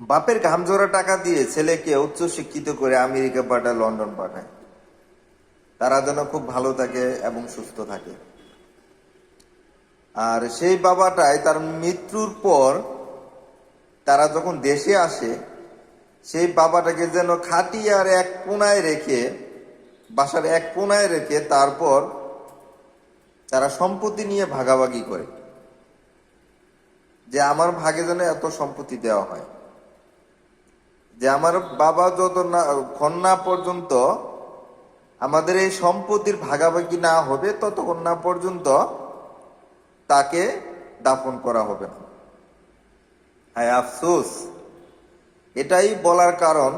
বাপের ঘামজোড়া টাকা দিয়ে ছেলেকে উচ্চ শিক্ষিত করে আমেরিকা পাঠায়, লন্ডন পাঠায়। তারা যেন খুব ভালো থাকে এবং সুস্থ থাকে। আর সেই বাবাটাই তার মৃত্যুর পর তারা যখন দেশে আসে, সেই বাবাটাকে যেন খাটিয়ার এক কোনায় রেখে, বাসার এক কোনায় রেখে তারপর তারা সম্পত্তি নিয়ে ভাগাভাগি করে। যে আমার ভাগে যেন এত সম্পত্তি দেওয়া হয়। যে আমার বাবা যত না, কন্যা পর্যন্ত আমাদের এই সম্পত্তির ভাগাভাগি না হবে ততক্ষণ না পর্যন্ত তাকে দাফন করা হবে না। হ্যাঁ আফসোস। এটাই বলার কারণ।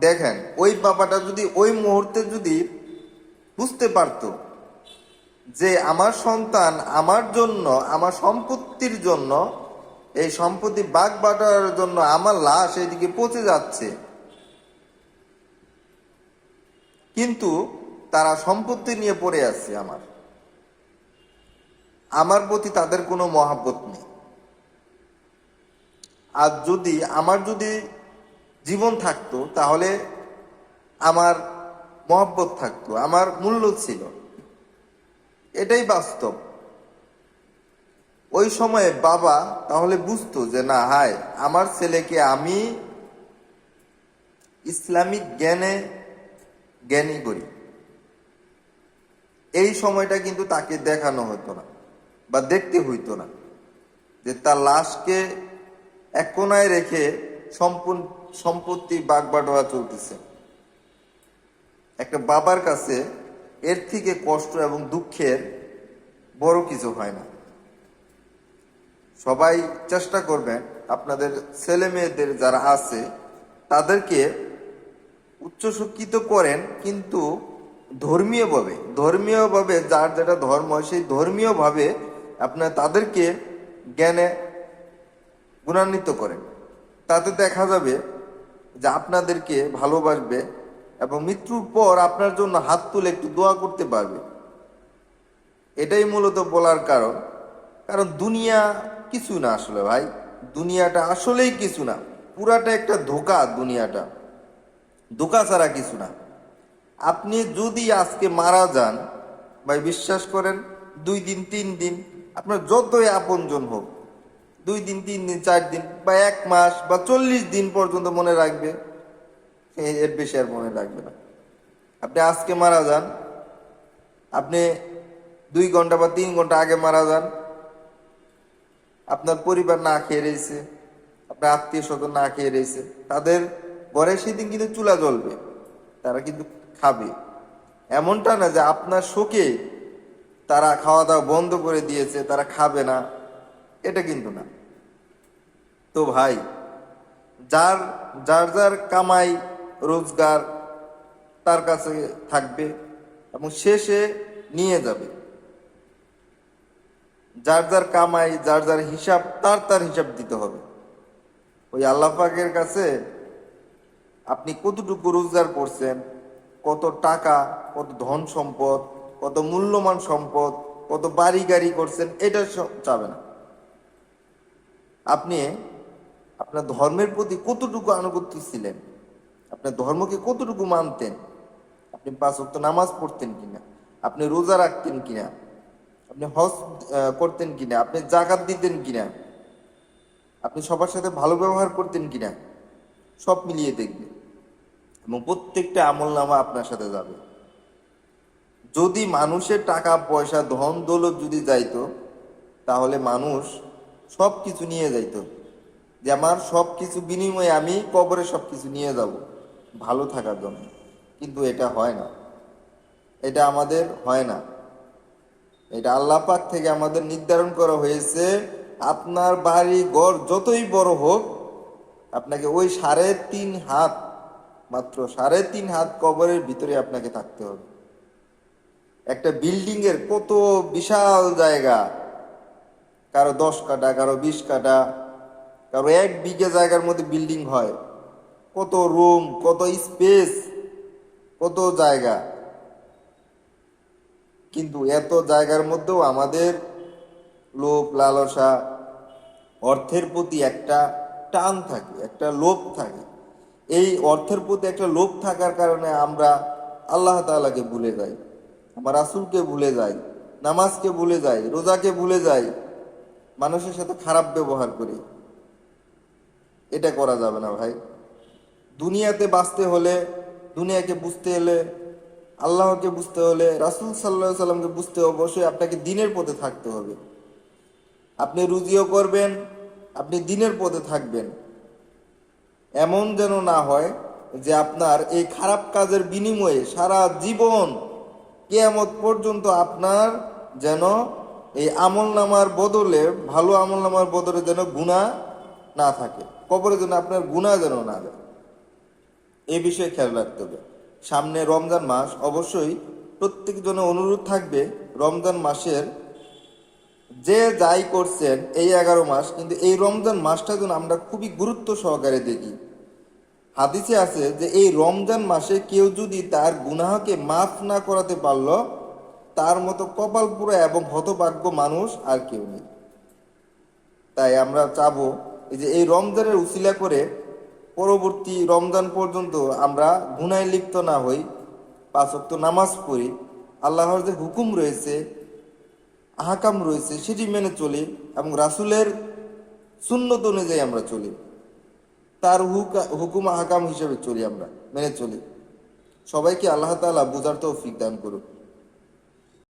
দেখেন, ওই বাবাটা যদি ওই মুহূর্তে যদি বুঝতে পারতো যে আমার সন্তান আমার জন্য, আমার সম্পত্তির জন্য এই সম্পত্তি বাঘ বাটার জন্য আমার লাশ এদিকে পচে যাচ্ছে। কিন্তু তারা সম্পত্তি নিয়ে পড়ে আছে আমার। আমার প্রতি তাদের কোনো মহাব্বত নেই। আর যদি আমার যদি জীবন থাকতো, তাহলে আমার মহব্বত থাকতো, আমার মূল্য ছিল। এটাই বাস্তব। ওই সময়ে বাবা তাহলে বুঝতো যে, না, হায়, আমার ছেলেকে আমি ইসলামিক জ্ঞানে জ্ঞানী করি। এই সময়টা কিন্তু তাকে দেখানো হতো না বা দেখতে হইতো না যে, তার লাশকে এক কোনায় রেখে সম্পূর্ণ সম্পত্তি বাগবাটোয়া চলতেছে। একটা বাবার কাছে এর থেকে কষ্ট এবং দুঃখের বড় কিছু হয় না। সবাই চেষ্টা করবেন আপনাদের ছেলে মেয়েদের যারা আছে, তাদেরকে উচ্চশিক্ষিত করেন কিন্তু ধর্মীয়ভাবে। ধর্মীয়ভাবে যার যেটা ধর্ম সেই ধর্মীয়ভাবে আপনার তাদেরকে জ্ঞানে গুণান্বিত করেন। তাতে দেখা যাবে যে আপনাদেরকে ভালোবাসবে এবং মৃত্যুর পর আপনার জন্য হাত তুলে একটু দোয়া করতে পারবে। এটাই মূলত বলার কারণ। কারণ দুনিয়া কিছু না আসলে ভাই। দুনিয়াটা আসলেই কিছু না। পুরাটা একটা ধোকা দুনিয়াটা। ধোকা ছাড়া কিছু না। আপনি যদি আজকে মারা যান, ভাই বিশ্বাস করেন, দুই দিন, তিন দিন, আপনার যতই আপনজন হোক, দুই দিন, তিন দিন, চার দিন, বা এক মাস, বা চল্লিশ দিন পর্যন্ত মনে রাখবে এর বেশি আর মনে রাখবে না। আপনি আজকে মারা যান, আপনি দুই ঘণ্টা বা তিন ঘণ্টা আগে মারা যান আপনার পরিবার না খেয়ে রয়েছে, আপনার আত্মীয় স্বজন না খেয়ে রয়েছে, তাদের ঘরে সেদিন কিন্তু চুলা জ্বলবে, তারা কিন্তু খাবে। এমনটা না যে আপনার শোকে তারা খাওয়া দাওয়া বন্ধ করে দিয়েছে, তারা খাবে না, এটা কিন্তু না। তো ভাই, যার যার যার কামাই, রোজগার তার কাছে থাকবে এবং শেষে নিয়ে যাবে। যার যার কামাই, যার যার হিসাব, তার তার হিসাব দিতে হবে। ওই আল্লাহ কাছে আপনি কতটুকু রোজগার করছেন, কত টাকা, কত ধন সম্পদ, কত মূল্যবান সম্পদ, কত বাড়ি গাড়ি করছেন, এটা চাবে না। আপনি আপনার ধর্মের প্রতি কতটুকু আনুগত্য ছিলেন, আপনার ধর্মকে কতটুকু মানতেন, আপনি পাঁচ ওয়াক্ত নামাজ পড়তেন কিনা, আপনি রোজা রাখতেন কিনা আপনি হজ করতেন কিনা? আপনি জাকাত দিতেন কিনা? আপনি সবার সাথে ভালো ব্যবহার করতেন কিনা? সব মিলিয়ে দেখবেন। এবং প্রত্যেকটা আমল নামা আপনার সাথে যাবে। যদি মানুষের টাকা, পয়সা, ধন, দৌলত যদি যাইতো, তাহলে মানুষ সব কিছু নিয়ে যাইতো। যে আমার সব কিছু বিনিময়ে আমি কবরে সব কিছু নিয়ে যাব। ভালো থাকার জন্য। কিন্তু এটা হয় না। এটা আমাদের হয় না। এটা আল্লাহ পাক থেকে আমাদের নির্ধারণ করা হয়েছে, আপনার বাড়ি ঘর যতই বড় হোক, আপনাকে ওই সাড়ে তিন হাত, মাত্র সাড়ে তিন হাত কবরের ভিতরে আপনাকে থাকতে হবে। একটা বিল্ডিং এর কত বিশাল জায়গা, কারও দশ কাটা কারও বিশ কাটা কারও এক বিঘে জায়গার মধ্যে বিল্ডিং হয়। কত রুম, কত স্পেস, কত জায়গা। কিন্তু এত জায়গার মধ্যেও আমাদের লোভ, লালসা, অর্থের প্রতি একটা টান থাকে, একটা লোভ থাকে। এই অর্থের প্রতি একটা লোভ থাকার কারণে আমরা আল্লাহ তাআলাকে ভুলে যাই, আমার রাসূলকে ভুলে যাই, নামাজকে ভুলে যাই, রোজাকে ভুলে যাই, মানুষের সাথে খারাপ ব্যবহার করি। এটা করা যাবে না ভাই। দুনিয়াতে বাঁচতে হলে, দুনিয়াকে বুঝতে হলে আল্লাহকে বুঝতে হলে রাসূল সাল্লাহ সাল্লামকে বুঝতে অবশ্যই আপনাকে দিনের পথে থাকতে হবে। আপনি রুজিও করবেন, আপনি দিনের পথে থাকবেন। এমন যেন না হয় যে আপনার এই খারাপ কাজের বিনিময়ে সারা জীবন কেয়ামত পর্যন্ত আপনার যেন এই আমল নামার বদলে, ভালো আমল নামার বদলে যেন গুণা না থাকে। কবরে যেন আপনার গুণা যেন না দেয় এই বিষয়ে খেয়াল রাখতে হবে। সামনে রমজান মাস, অবশ্যই প্রত্যেক জনের অনুরোধ থাকবে রমজান মাসের। যে যাই করছেন এই এগারো মাস, কিন্তু এই রমজান মাসটা যেন আমরা খুবই গুরুত্ব সহকারে দেখি। হাদিসে আছে যে এই রমজান মাসে কেউ যদি তার গুনাহকে মাফ না করাতে পারল, তার মতো কপাল পুরো এবং হতভাগ্য মানুষ আর কেউ নেই। তাই আমরা চাবো যে এই রমজানের উচিলা করে পরবর্তী রমজান পর্যন্ত আমরা গুনায় লিপ্ত না হই পাঁচক্ত নামাজ পড়ি, আল্লাহর যে হুকুম রয়েছে, আহাকাম রয়েছে, সেটি মেনে চলি এবং রাসূলের সুন্নত অনুযায়ী আমরা চলি। তার হুকা- হুকুম আহকাম হিসেবে চলি আমরা, মেনে চলি। সবাইকে আল্লাহ তাআলা বুঝার তৌফিক দান করুক।